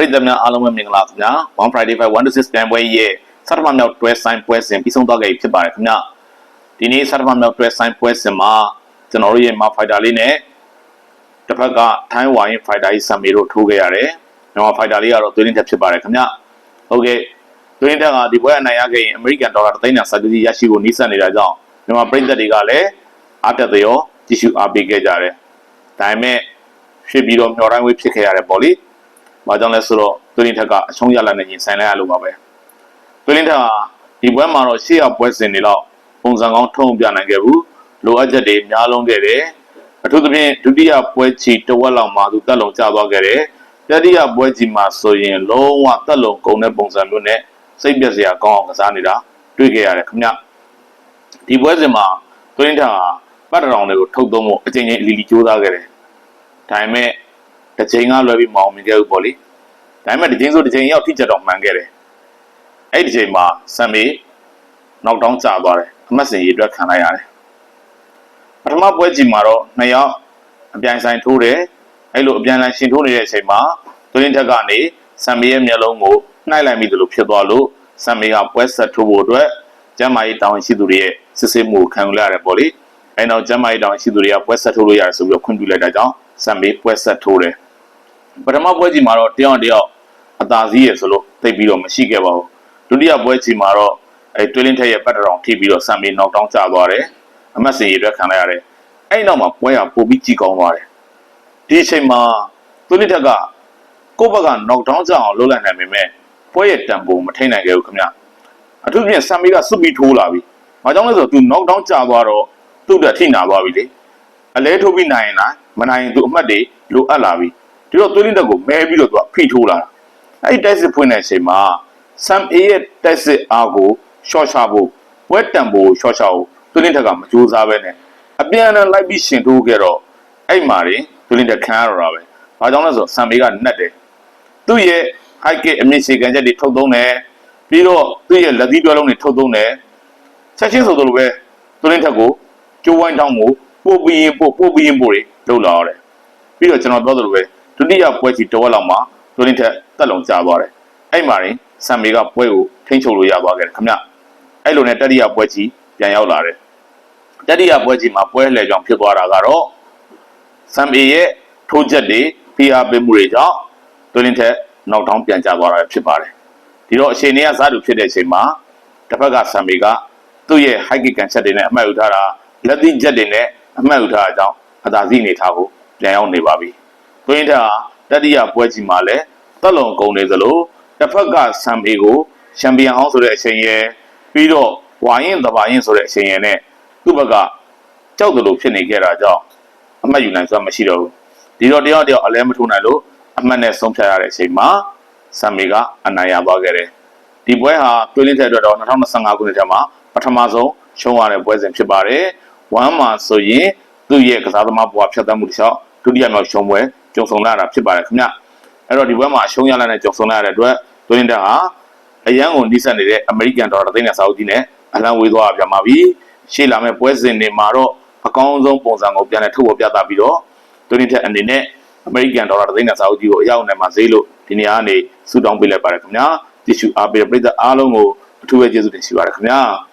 ရိသတ်များအားလုံးပဲမင်္ဂလာခင်ဗျာ1 Friday 5 1 to 6ပြန်ပွဲရဲ့စတမမြောက်တွဲဆိုင်ပွဲစဉ်ပြီးဆုံးသွားခဲ့ပြီဖြစ်ပါတယ်ခင်ဗျာဒီနေ့စတမမြောက်တွဲဆိုင်ပွဲစဉ်မှာကျွန်တော်တို့ရဲ့ Mark Fighter လေးနဲ့တစ်ဖက်ကထိုင်းဝိုင်း Fighter ကြီးဆမ်မီတို့ထိုးခဲ့ရတယ်မြန်မာ Fighter လေးကတော့သွင်းထက်ဖြစ်ပါတယ်ခင်ဗျာဟုတ်ကဲ့သွင်းထက်ကဒီပွဲအနိုင်ရခဲ့ရင် American Dollar 3သိန်းနဲ့စာချုပ်ကြီးရရှိဖို့နှိစက်နေတာကြောင့်မြန်မာပြည်သက်တွေကလည်းအားတက်သရောကြည့်ရှုအားပေးခဲ့ကြတယ်ဒါပေမဲ့ဖြစ်ပြီးတော့မျောတိုင်းဝေးဖြစ်ခဲ့ရတယ်ပေါ့လေ။ ဘာကြောင့်လဲဆိုတော့သွင်းထက်ကအချုံးရလာနေရင်ဆိုင်လိုက်ရလို့ပါပဲ။သွင်းထက်ကဒီပွဲမှာတော့ရှေ့ရောက်ပွဲစဉ်တွေတော့ပုံစံကောင်းထုံးပြနိုင်ခဲ့ဘူး။လိုအပ်ချက်တွေများလုံးခဲ့တယ်။အထူးသဖြင့်ဒုတိယပွဲချီတဝက်လောက်မှာသူတက်လုံကျသွားခဲ့တယ်။တတိယပွဲချီမှာဆိုရင်လုံးဝတက်လုံကုန်တဲ့ပုံစံမျိုးနဲ့စိတ်ပြက်စရာကောင်းအောင်ကစားနေတာတွေ့ခဲ့ရတယ်ခင်ဗျ။ဒီပွဲစဉ်မှာသွင်းထက်ကပတ်တရောင်တွေကိုထုတ်သုံးဖို့အကြိမ်ကြိမ်အလီလီကြိုးစားခဲ့တယ်။ဒါပေမဲ့ တစ်ချိန်ကလွယ်ပြီးမအောင်မြင်ခဲ့ဘူးပေါ့လေ။ဒါပေမဲ့တစ်ချိန်ဆိုတစ်ချိန်ရောက်ထိချက်တော့မှန်ခဲ့တယ်။အဲ့ဒီချိန်မှာဆမ်မီနောက်တောင်းကျသွားတယ်။အမတ်စင်ရေအတွက်ခံလိုက်ရတယ်။ပထမပွဲကြည့်မှာတော့နှစ်ယောက်အပြိုင်ဆိုင်ထိုးတယ်။အဲ့လိုအပြိုင်ဆိုင်ရှင်ထိုးနေတဲ့အချိန်မှာသွင်းထက်ကနေဆမ်မီရဲ့မျက်လုံးကိုနှိုက်လိုက်မိသလိုဖြစ်သွားလို့ဆမ်မီကပွဲဆက်ထိုးဖို့အတွက်ကျမ်းမာရေးတောင်းရှိသူတွေရဲ့စစ်ဆေးမှုကိုခံယူလိုက်ရတယ်ပေါ့လေ။အဲ့တော့ကျမ်းမာရေးတောင်းရှိသူတွေကပွဲဆက်ထိုးလို့ရတယ်ဆိုပြီးတော့ခွင့်ပြုလိုက်တာကြောင့်ဆမ်မီပွဲဆက်ထိုးတယ်။ ပထမပွဲကြည့်မှာတော့တယောက်တယောက်အသာစီးရဆိုလို့သိပ်ပြီးတော့မရှိခဲ့ပါဘူး။ဒုတိယပွဲကြည့်မှာတော့အဲတွင်းလင်းထက်ရဲ့ပတ်တရောင်ထိပြီးတော့ဆမ်မီနောက်တောင်းကျသွားတယ်။အမတ်စင်ရအတွက်ခံလိုက်ရတယ်။အဲ့နောက်မှာပွဲကပိုပြီးကြည်ကောင်းသွားတယ်။ဒီအချိန်မှာတွင်းလင်းထက်ကကိုယ့်ဘက်ကနောက်တောင်းကျအောင်လုပ်လိုက်နိုင်ပေမဲ့ပွဲရဲ့တန်ဖိုးမထိန်နိုင်ခဲ့ဘူးခင်ဗျ။အထူးသဖြင့်ဆမ်မီကစွတ်ပြီးထိုးလာပြီ။ဘာကြောင့်လဲဆိုတော့သူနောက်တောင်းကျသွားတော့သူ့တက်ထိနာသွားပြီလေ။အလဲထိုးပြီးနိုင်ရင်လားမနိုင်ရင်သူအမှတ်တွေလိုအပ်လာပြီ။ ဒီတော့သွေးလင်းတက်ကိုမဲပြီးတော့သူကဖိထိုးလာတာ။အဲ့ဒီတိုက်စစ်ဖွင့်တဲ့အချိန်မှာဆမ်အေရဲ့တိုက်စစ်အားကိုရှော့ချဖို့ပွဲတန်ဖိုးရှော့ချဖို့သွေးလင်းတက်ကမကြိုးစားပဲနဲ့အပြန်အလှန်လိုက်ပြီးရှင်ထိုးခဲ့တော့အဲ့မှာတွေသွေးလင်းတက်ခံရတော့တာပဲ။ဘာကြောင့်လဲဆိုတော့ဆမ်အေကနှက်တယ်။သူ့ရဲ့ high kick အမြင့်ရှေကန်ချက်တွေထုတ်သုံးတယ်ပြီးတော့သူ့ရဲ့လက်သီးတွဲလုံးတွေထုတ်သုံးတယ်ချက်ချင်းဆိုသလိုပဲသွေးလင်းတက်ကိုကျိုးဝိုင်းတောင်းကိုပို့ပြီးရင်ပို့ပို့ပြီးရင်ပို့တွေလုပ်လာရတယ်ပြီးတော့ကျွန်တော်ပြောသလိုပဲ ဒုတိယပွဲချီတစ်ဝက်လောက်မှာသွေးလင်းတက်တက်လုံကျသွားတယ်အဲ့မှာရင်ဆမ်မီကပွဲကိုထိန်းချုပ်လို့ရသွားခဲ့တယ်ခင်ဗျအဲ့လိုနဲ့တတိယပွဲချီပြန်ရောက်လာတယ်တတိယပွဲချီမှာပွဲလှည့်ကြောင်ဖြစ်သွားတာကတော့ဆမ်မီရဲ့ထိုးချက်တွေဖိအားပေးမှုတွေကြောင့်သွေးလင်းတက်နောက်တောင်းပြန်ကျသွားတာဖြစ်ပါတယ်ဒီတော့အချိန်ကြီးကစားသူဖြစ်တဲ့အချိန်မှာတစ်ဖက်ကဆမ်မီကသူ့ရဲ့ high kick ကန်ချက်တွေနဲ့အမှတ်ယူထားတာလက်သီးချက်တွေနဲ့အမှတ်ယူထားတာကြောင့်အသာစီးအနေထားကိုပြန်ရောက်နေပါပြီ။ တွင်းထတတိယပွဲကြီးမှာလည်းတက်လုံကုန်နေသလိုတစ်ဖက်ကဆမ်မီကိုချန်ပီယံဟောင်းဆိုတဲ့အချိန်ရဲ့ပြီးတော့ဝါရင်တဘာရင်ဆိုတဲ့အချိန်ရဲ့နဲ့သူ့ဘက်ကကြောက်တယ်လို့ဖြစ်နေခဲ့တာကြောင့်အမှတ်ယူနိုင်စွမ်းမရှိတော့ဘူး။ဒီတော့တယောက်တယောက်အလဲမထိုးနိုင်လို့အမှတ်နဲ့ဆုံးဖြတ်ရတဲ့အချိန်မှာဆမ်မီကအနိုင်ရသွားခဲ့တယ်။ဒီပွဲဟာတွင်းလင်းတဲ့အတွက်တော့2025ခုနှစ်ထဲမှာပထမဆုံးရှုံးရတဲ့ပွဲစဉ်ဖြစ်ပါတယ်။ဝမ်းမှာဆိုရင်သူ့ရဲ့ကစားသမားဘဝဖြတ်သန်းမှုတစ်လျှောက်ဒုတိယမြောက်ရှုံးပွဲ ကြုံဆုံလာတာဖြစ်ပါတယ်ခင်ဗျ။အဲ့တော့ဒီပွဲမှာရှုံးရလာတဲ့ကြုံဆုံလာရတဲ့အတွက်တွင်းတဲ့ဟာအရန်ကိုနှိစက်နေတဲ့အမေရိကန်ဒေါ်လာသိန်းနဲ့စာအုပ်ကြီးနဲ့အလံဝေးသွားပြန်ပါပြီ။ရှေ့လာမယ့်ပွဲစဉ်တွေမှာတော့အကောင်းဆုံးပုံစံကိုပြန်လည်ထုတ်ဖော်ပြသပြီးတော့တွင်းတဲ့အနေနဲ့အမေရိကန်ဒေါ်လာသိန်းနဲ့စာအုပ်ကြီးကိုအရောက်နေမှာဈေးလို့ဒီနေရာကနေစူတောင်းပေးလိုက်ပါတယ်ခင်ဗျာ။တ िश ူအားပေးတဲ့ပြည်သက်အားလုံးကိုအထူးပဲကျေးဇူးတင်ရှိပါတယ်ခင်ဗျာ။